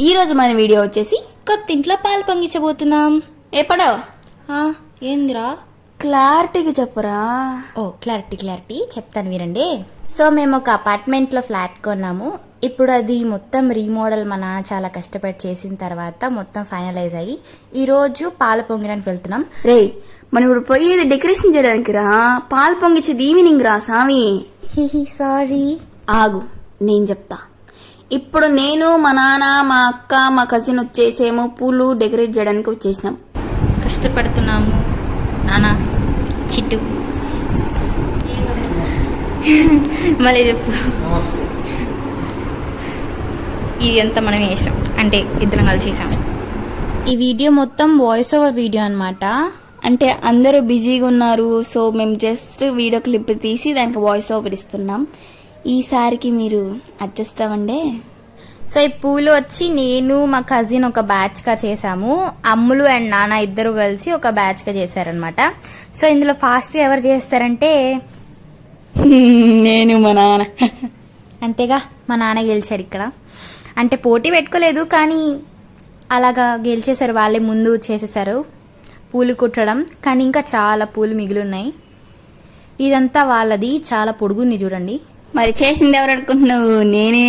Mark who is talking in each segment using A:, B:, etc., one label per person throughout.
A: ఈ రోజు మన వీడియో వచ్చేసి కొత్త ఇంట్లో పాలు పొంగించబోతున్నాం. ఎప్పుడో?
B: ఏందిరా?
A: క్లారిటీగా చెప్పరా.
B: ఓ క్లారిటీ క్లారిటీ. చెప్తాను వినండి. సో మేము ఒక అపార్ట్మెంట్లో ఫ్లాట్ కొన్నాము. ఇప్పుడు అది మొత్తం రీమోడల్ మా నాన్న చాలా కష్టపడి చేసిన తర్వాత మొత్తం ఫైనలైజ్ అయ్యి ఈరోజు పాలు పొంగడానికి వెళ్తున్నాం.
A: రే మనం ఇప్పుడు పోయేది డెకరేషన్ చేయడానికి రా. పాలు పొంగించేది ఈవినింగ్ రా సామి.
B: సారీ.
A: ఆగు నేను చెప్తా. ఇప్పుడు నేను మా నాన్న మా అక్క మా కజిన్ వచ్చేసేమో పూలు డెకరేట్ చేయడానికి వచ్చేసినాం.
B: కష్టపడుతున్నాము. నాన్న చిట్టు. మళ్ళీ చెప్పు. ఇది అంతా మనం వేసాం అంటే ఇద్దరం కలిసి చేసాం ఈ వీడియో మొత్తం వాయిస్ ఓవర్ వీడియో అనమాట
A: అంటే అందరూ బిజీగా ఉన్నారు సో మేము జస్ట్ వీడియో క్లిప్ తీసి దానికి వాయిస్ ఓవర్ ఇస్తున్నాం. ఈసారికి మీరు అడ్జస్ట్ అవ్వండి.
B: సో ఈ పూలు వచ్చి నేను మా కజిన్ ఒక బ్యాచ్గా చేసాము అమ్ములు అండ్ నాన్న ఇద్దరు కలిసి ఒక బ్యాచ్గా చేశారనమాట సో ఇందులో ఫాస్ట్ ఎవరు చేస్తారంటే?
A: నేను మా నాన్న.
B: అంతేగా మా నాన్న గెలిచాడు ఇక్కడ. అంటే పోటీ పెట్టుకోలేదు కానీ అలాగా గెలిచేశారు. వాళ్ళే ముందు చేసేసారు పూలు కుట్టడం. కానీ ఇంకా చాలా పూలు మిగిలి ఉన్నాయి. ఇదంతా వాళ్ళది. చాలా పొడుగుంది చూడండి.
A: మరి చేసింది ఎవరు అనుకుంటున్నావు? నేనే.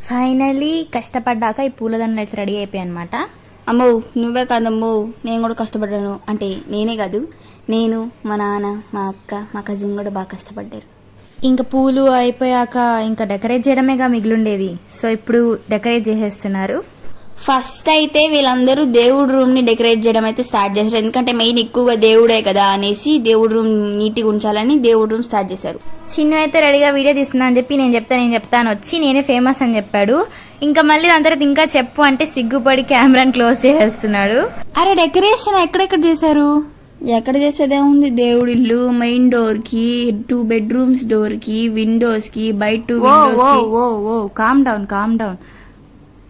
B: ఫైనలీ కష్టపడ్డాక ఈ పూలదండలు అయితే రెడీ అయిపోయాయి అనమాట
A: అమ్మో నువ్వే కాదమ్మో. నేను కూడా కష్టపడ్డాను. అంటే నేనే కాదు. నేను మా నాన్న మా అక్క మా కజిన్ కూడా బాగా కష్టపడ్డారు.
B: ఇంకా పూలు అయిపోయాక ఇంకా డెకరేట్ చేయడమేగా మిగిలిండేది. సో ఇప్పుడు డెకరేట్ చేసేస్తున్నారు.
A: ఫస్ట్ అయితే వీళ్ళందరూ దేవుడి రూమ్ని డెకరేట్ చేయడం అయితే స్టార్ట్ చేశారు. ఎందుకంటే మెయిన్ ఎక్కువగా దేవుడే కదా అనేసి దేవుడి రూమ్ నీట్గా ఉంచాలని దేవుడి రూమ్ స్టార్ట్ చేశారు.
B: చిన్న అయితే రెడీగా వీడియో తీస్తున్నా అని చెప్పి నేను చెప్తాను నేను చెప్తాను వచ్చి నేనే ఫేమస్ అని చెప్పాడు. ఇంకా మళ్ళీ దాని తర్వాత ఇంకా చెప్పు అంటే సిగ్గుపడి కెమెరాని క్లోజ్ చేసేస్తున్నాడు. అరే డెకరేషన్ ఎక్కడెక్కడ చేశారు?
A: ఎక్కడ చేసేదేముంది దేవుడి ఇల్లు మెయిన్ డోర్కి టూ బెడ్రూమ్స్ డోర్కి విండోస్కి బయట టూ విండోస్
B: ఓ
A: కి.
B: ఓ ఓ కామ్ డౌన్ కామ్ డౌన్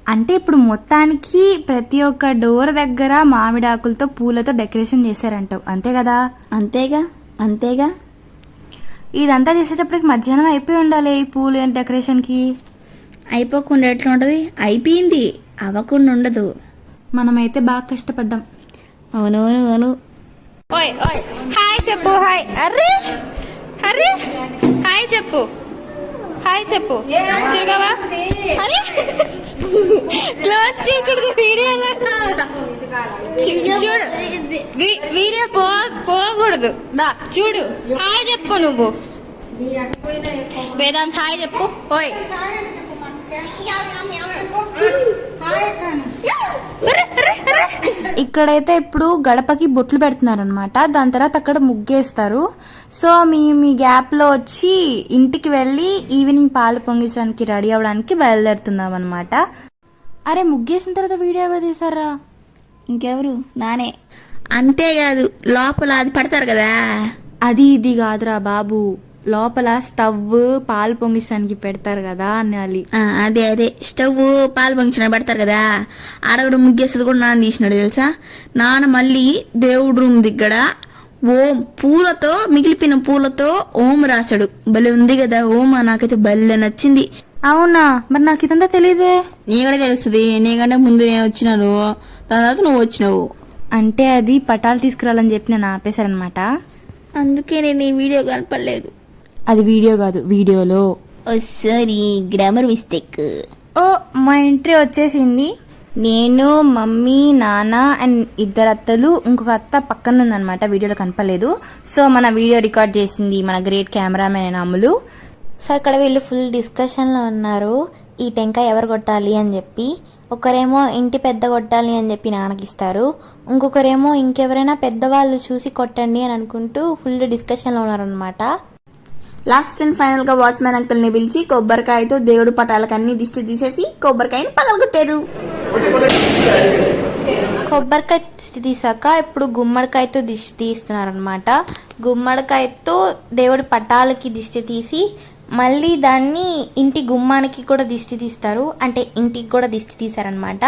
B: అంటే ఇప్పుడు మొత్తానికి ప్రతి ఒక్క డోర్ దగ్గర మామిడాకులతో పూలతో డెకరేషన్ చేశారంటావు అంతే కదా?
A: అంతేగా? అంతేగా?
B: ఇదంతా చేసేటప్పటికి మధ్యాహ్నం అయిపోయి ఉండాలి ఈ పూలు డెకరేషన్కి.
A: అయిపోకుండా ఎట్లా ఉంటది? అయిపోయింది. అవ్వకుండా ఉండదు.
B: మనమైతే బాగా కష్టపడ్డాం.
A: అవునవును అవును.
B: ఓయ్ ఓయ్. హాయ్ చెప్పు హాయ్. అర్రే? అర్రే? హాయ్ చెప్పు. హాయ్ చెప్పు. తిరగవా? అరే? క్లోజ్ చేయకూడదు వీడియోలో చూ- చూడు వీడియో పో పోకూడదు. దా చూడు. హాయ్ చెప్పు నువ్వు. వేదాంశ్ హాయ్ చెప్పు. ఓయ్. ఇక్కడైతే ఇప్పుడు గడపకి బొట్లు పెడుతున్నారనమాట దాని తర్వాత అక్కడ ముగ్గేస్తారు. సో మీ మీ గ్యాప్లో వచ్చి ఇంటికి వెళ్ళి ఈవినింగ్ పాలు పొంగించడానికి రెడీ అవ్వడానికి బయలుదేరుతున్నాం అనమాట అరే ముగ్గేసిన తర్వాత వీడియో ఎవరు తీసారా?
A: ఇంకెవరు? నానే. అంతేకాదు లోపల అది పడతారు కదా.
B: అది ఇది కాదురా బాబు. లోపల స్టవ్ పాలు పొంగించడానికి పెడతారు కదా అనాలి
A: అదే అదే. స్టవ్ పాలు పొంగించిన పెడతారు కదా. ఆడగడు ముగ్గేస్తుంది కూడా నాన్న తీసినాడు తెలుసా? నాన్న మళ్ళీ దేవుడి రూమ్ దగ్గర ఓం పూలతో మిగిలిపోయిన పూలతో ఓం రాశాడు. భలే ఉంది కదా ఓం నాకైతే భలే నచ్చింది.
B: అవునా? మరి నాకు ఇదంతా తెలియదే
A: నీ కూడా తెలుస్తుంది. నీకంటే ముందు నేను వచ్చినాను. దాని తర్వాత నువ్వు వచ్చినావు.
B: అంటే అది పటాలు తీసుకురావాలని చెప్పి నేను ఆపేశారనమాట
A: అందుకే నేను ఈ వీడియో కనపడలేదు.
B: అది వీడియో కాదు వీడియోలో
A: సారీ గ్రామర్ మిస్టేక్
B: ఓ మా ఎంట్రీ వచ్చేసింది. నేను మమ్మీ నాన్న అండ్ ఇద్దరు అత్తలు ఇంకొక అత్త పక్కన ఉందన్నమాట వీడియోలో కనపడలేదు. సో మన వీడియో రికార్డ్ చేసింది మన గ్రేట్ కెమెరామెన్ అమ్ములు సో ఇక్కడ వీళ్ళు ఫుల్ డిస్కషన్లో ఉన్నారు. ఈ టెంకాయ ఎవరు కొట్టాలి అని చెప్పి ఒకరేమో ఇంటి పెద్ద కొట్టాలి అని చెప్పి నాన్నకి ఇస్తారు ఇంకొకరేమో ఇంకెవరైనా పెద్దవాళ్ళు చూసి కొట్టండి అని అనుకుంటూ ఫుల్ డిస్కషన్లో ఉన్నారనమాట
A: లాస్ట్ అండ్ ఫైనల్గా వాచ్మెన్ అంకుల్ని పిలిచి కొబ్బరికాయతో దేవుడు పటాలకు దిష్టి తీసేసి కొబ్బరికాయని పగలగొట్టారు.
B: కొబ్బరికాయ దిష్టి తీసాక ఇప్పుడు గుమ్మడికాయతో దిష్టి తీస్తున్నారనమాట గుమ్మడికాయతో దేవుడి పటాలకి దిష్టి తీసి మళ్ళీ దాన్ని ఇంటి గుమ్మానికి కూడా దిష్టి తీస్తారు. అంటే ఇంటికి కూడా దిష్టి తీశారనమాట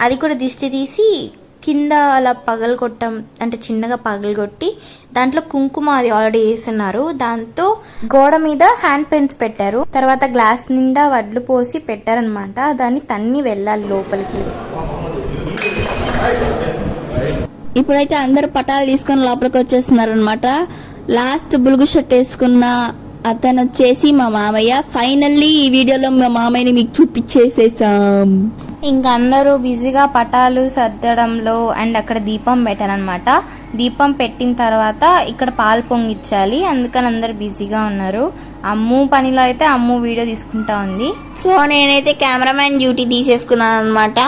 B: అది కూడా దిష్టి తీసి కింద అలా పగలగొట్టం అంటే చిన్నగా పగలగొట్టి దాంట్లో కుంకుమ అది ఆల్రెడీ వేస్తున్నారు దాంతో గోడ మీద హ్యాండ్ పెన్స్ పెట్టారు. తర్వాత గ్లాస్ నిండా వడ్లు పోసి పెట్టారనమాట. దాన్ని తన్ని వెళ్ళాలి లోపలికి.
A: ఇప్పుడైతే అందరు పటాలు తీసుకొని లోపలికి వచ్చేస్తున్నారు అనమాట లాస్ట్ బులుగు షర్ట్ వేసుకున్న అతను వచ్చేసి మా మామయ్య. ఫైనల్లీ ఈ వీడియోలో మా మామయ్యని మీకు చూపించేసేసాం.
B: ఇంకా అందరూ బిజీగా పటాలు సర్దడంలో అండ్ అక్కడ దీపం పెట్టారనమాట దీపం పెట్టిన తర్వాత ఇక్కడ పాలు పొంగిచ్చాలి. అందుకని అందరు బిజీగా ఉన్నారు. అమ్ము పనిలో అయితే అమ్ము వీడియో తీసుకుంటా ఉంది.
A: సో నేనైతే కెమెరామ్యాన్ డ్యూటీ తీసేసుకున్నాను అనమాట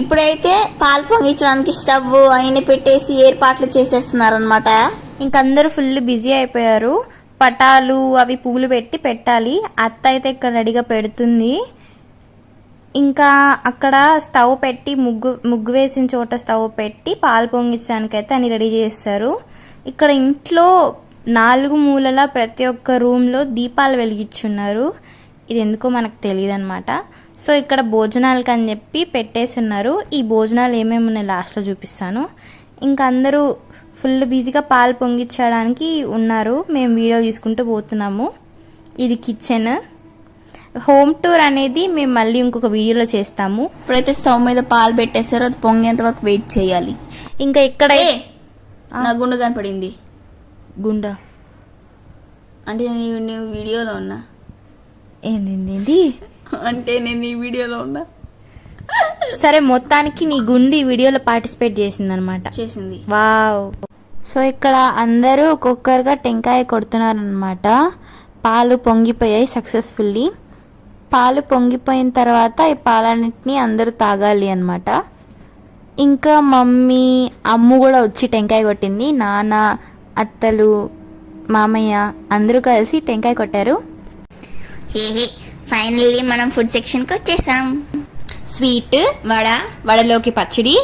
A: ఇప్పుడైతే పాలు పొంగించడానికి స్టవ్ అయిన పెట్టేసి ఏర్పాట్లు చేసేస్తున్నారు అనమాట
B: ఇంక అందరూ ఫుల్ బిజీ అయిపోయారు. పటాలు అవి పూలు పెట్టి పెట్టాలి. అత్త అయితే ఇక్కడ రెడీగా పెడుతుంది. ఇంకా అక్కడ స్టవ్ పెట్టి ముగ్గు ముగ్గు వేసిన చోట స్టవ్ పెట్టి పాలు పొంగించడానికైతే అని అన్ని రెడీ చేస్తారు. ఇక్కడ ఇంట్లో నాలుగు మూలల ప్రతి ఒక్క రూమ్లో దీపాలు వెలిగించున్నారు ఇది ఎందుకో మనకు తెలియదు అనమాట సో ఇక్కడ భోజనాలకి అని చెప్పి పెట్టేసి ఉన్నారు ఈ భోజనాలు ఏమేమి ఉన్నాయి లాస్ట్లో చూపిస్తాను. ఇంకా అందరూ ఫుల్ బిజీగా పాలు పొంగించడానికి ఉన్నారు. మేము వీడియో తీసుకుంటూ పోతున్నాము. ఇది కిచెన్. హోమ్ టూర్ అనేది మేము మళ్ళీ ఇంకొక వీడియోలో చేస్తాము.
A: ఇప్పుడైతే స్టవ్ మీద పాలు పెట్టేసారో అది పొంగేంత వరకు వెయిట్ చేయాలి.
B: ఇంకా ఇక్కడ
A: నా గుండు కనపడింది.
B: గుండా.
A: అంటే నేను నేను వీడియోలో ఉన్నా.
B: ఏంది
A: అంటే నేను ఈ వీడియోలో ఉన్నా.
B: సరే మొత్తానికి నీ గుండి వీడియోలో పార్టిసిపేట్ చేసిందనమాట.
A: చేసింది.
B: వావ్. సో ఇక్కడ అందరూ ఒక్కొక్కరుగా టెంకాయ కొడుతున్నారనమాట. పాలు పొంగిపోయాయి సక్సెస్ఫుల్లీ. పాలు పొంగిపోయిన తర్వాత ఈ పాలన్నిటిని అందరూ తాగాలి అనమాట ఇంకా మమ్మీ అమ్ము కూడా వచ్చి టెంకాయ కొట్టింది. నాన్న అత్తలు మామయ్య అందరూ కలిసి టెంకాయ కొట్టారు.
A: ఫైనల్లీ మనం ఫుడ్ సెక్షన్కి వచ్చేసాం.
B: స్వీట్
A: వడ
B: వడలోకి పచ్చడి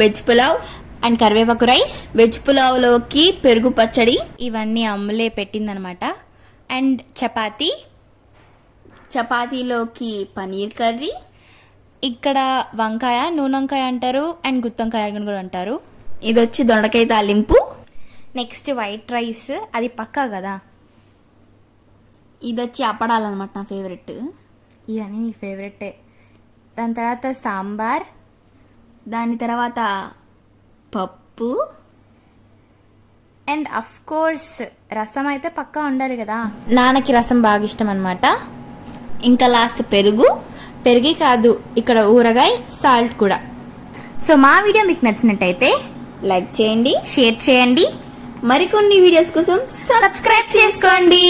A: వెజ్ పులావ్
B: అండ్ కరివేపాకు రైస్.
A: వెజ్ పులావ్లోకి పెరుగు పచ్చడి.
B: ఇవన్నీ అమ్ములే పెట్టిందనమాట అండ్ చపాతీ
A: చపాతీలోకి పనీర్ కర్రీ
B: ఇక్కడ వంకాయ నూనెంకాయ అంటారు అండ్ గుత్తంకాయ అని కూడా అంటారు.
A: ఇది వచ్చి దొండకాయ తాలింపు.
B: నెక్స్ట్ వైట్ రైస్ అది పక్కా కదా?
A: ఇది వచ్చి అప్పడాలన్నమాట నా ఫేవరెట్.
B: ఇవన్నీ నీ ఫేవరెటే. దాని తర్వాత సాంబార్
A: దాని తర్వాత పప్పు
B: అండ్ అఫ్ కోర్స్ రసం అయితే పక్కా ఉండాలి కదా? నాన్నకి రసం బాగా ఇష్టం అనమాట
A: ఇంకా లాస్ట్ పెరుగు.
B: పెరిగి కాదు ఇక్కడ ఊరగాయ సాల్ట్ కూడా. సో మా వీడియో మీకు నచ్చినట్టయితే
A: లైక్ చేయండి
B: షేర్ చేయండి.
A: మరికొన్ని వీడియోస్ కోసం
B: సబ్స్క్రైబ్ చేసుకోండి.